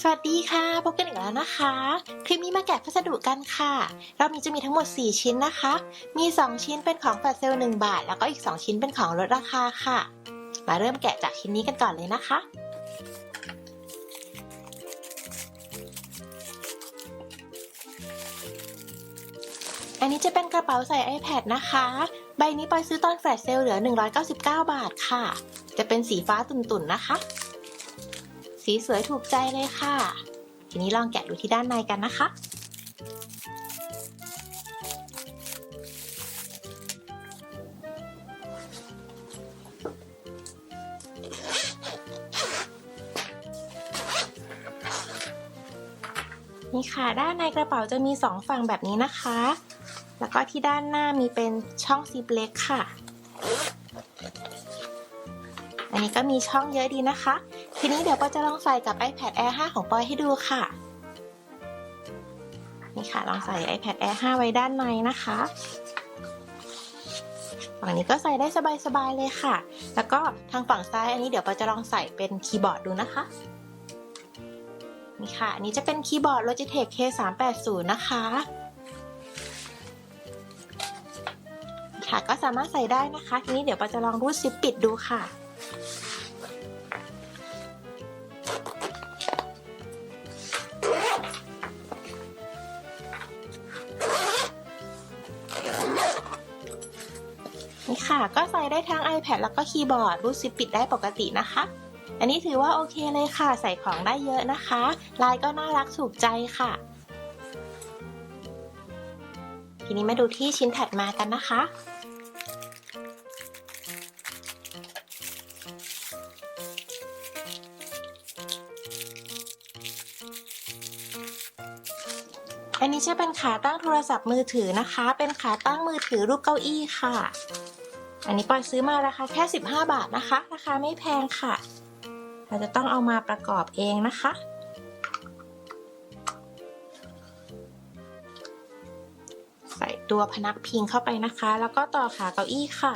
สวัสดีค่ะ พบกันอีกแล้วนะคะ คลิปนี้มาแกะพัสดุกันค่ะ รอบนี้จะมีทั้งหมด 4 ชิ้นนะคะ มี 2 ชิ้นเป็นของแฟลชเซล1บาท แล้วก็อีก 2 ชิ้นเป็นของลดราคาค่ะ มาเริ่มแกะจากชิ้นนี้กันก่อนเลยนะคะ อันนี้จะเป็นกระเป๋าใส่ iPad นะคะ ใบนี้ปอยซื้อตอนแฟลชเซลเหลือ 199 บาทค่ะ จะเป็นสีฟ้าตุ่นๆนะคะ สีสวยถูกใจเลยค่ะ ทีนี้ลองแกะดูที่ด้านในกันนะคะ นี่ค่ะ ด้านในกระเป๋าจะมีสองฝั่งแบบนี้นะคะ แล้วก็ที่ด้านหน้ามีเป็นช่องซิปเล็กค่ะ อันนี้ก็มีช่องเยอะดีนะคะ ทีนี้เดี๋ยวปอจะลองใส่กับ iPad Air 5 ของปอยให้ดูค่ะ นี่ค่ะลองใส่ iPad Air 5 ไว้ด้านในนะคะฝั่งนี้ก็ใส่ได้สบายๆเลยค่ะ แล้วก็ทางฝั่งซ้ายอันนี้เดี๋ยวปอจะลองใส่เป็นคีย์บอร์ดดูนะคะนี่ค่ะอันนี้จะเป็นคีย์บอร์ด Logitech K380 นะคะค่ะก็สามารถใส่ได้นะคะ ทีนี้เดี๋ยวปอจะลองรูดซิปปิดดูค่ะ นี่ค่ะ ก็ใส่ได้ทั้ง iPad แล้วก็คีย์บอร์ดรูดซิปปิดได้ปกตินะคะ อันนี้ถือว่าโอเคเลยค่ะ ใส่ของได้เยอะนะคะ ลายก็น่ารักถูกใจค่ะ ทีนี้มาดูที่ชิ้นถัดมากันนะคะอันนี้จะเป็นขาตั้งโทรศัพท์มือถือนะคะ เป็นขาตั้งมือถือรูปเก้าอี้ค่ะ อันนี้ปอยซื้อมาราคาแค่ 15 บาทนะคะ ราคาไม่แพงค่ะ เราจะต้องเอามาประกอบเองนะคะ ใส่ตัวพนักพิงเข้าไปนะคะ แล้วก็ต่อขาเก้าอี้ค่ะ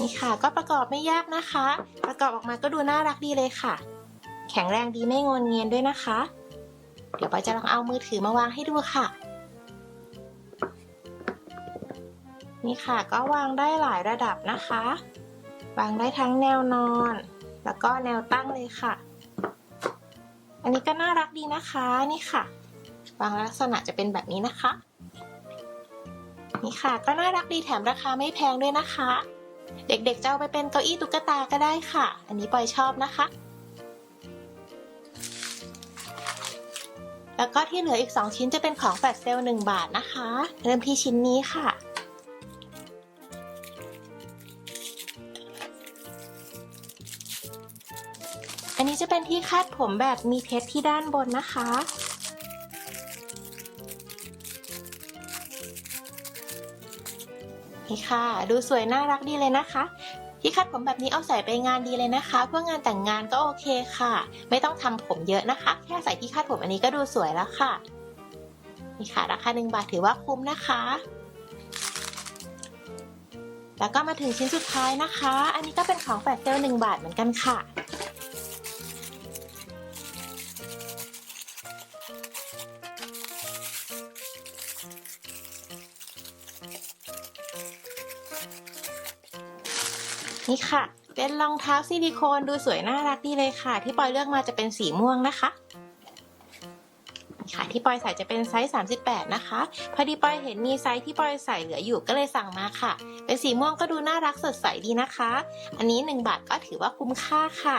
นี่ค่ะก็ประกอบไม่ยากนะคะ ประกอบออกมาก็ดูน่ารักดีเลยค่ะ แข็งแรงดีไม่งนเงียนด้วยนะคะ เดี๋ยวปอยจะลองเอามือถือมาวางให้ดูค่ะ นี่ค่ะก็วางได้หลายระดับนะคะ วางได้ทั้งแนวนอน แล้วก็แนวตั้งเลยค่ะ อันนี้ก็น่ารักดีนะคะนี่ค่ะ วางลักษณะจะเป็นแบบนี้นะคะ นี่ค่ะก็น่ารักดีแถมราคาไม่แพงด้วยนะคะ เด็กๆจะเอาไปเป็นเก้าอี้ตุ๊กตาก็ได้ค่ะ อันนี้ปอยชอบนะคะ แล้วก็ที่เหลืออีก 2 ชิ้นจะเป็นของแฟลชเซลล์1บาทนะคะ เริ่มที่ชิ้นนี้ค่ะ อันนี้จะเป็นที่คาดผมแบบมีเพชรที่ด้านบนนะคะนี่ค่ะ ดูสวยน่ารักดีเลยนะคะ ที่คาดผมแบบนี้เอาใส่ไปงานดีเลยนะคะ เพื่องานแต่งงานก็โอเคค่ะ ไม่ต้องทำผมเยอะนะคะ แค่ใส่ที่คาดผมอันนี้ก็ดูสวยแล้วค่ะ นี่ค่ะ ราคาหนึ่งบาทถือว่าคุ้มนะคะ แล้วก็มาถึงชิ้นสุดท้ายนะคะ อันนี้ก็เป็นของแฟลชเซลหนึ่งบาทเหมือนกันค่ะ นี่ค่ะ เป็นรองเท้าซิลิโคนดูสวยน่ารักดีเลยค่ะ ที่ปอยเลือกมาจะเป็นสีม่วงนะคะค่ะที่ปอยใส่จะเป็นไซส์ 38 นะคะ พอดีปอยเห็นมีไซส์ที่ปอยใส่เหลืออยู่ก็เลยสั่งมาค่ะ เป็นสีม่วงก็ดูน่ารักสดใสดีนะคะ อันนี้ 1 บาทก็ถือว่าคุ้มค่าค่ะ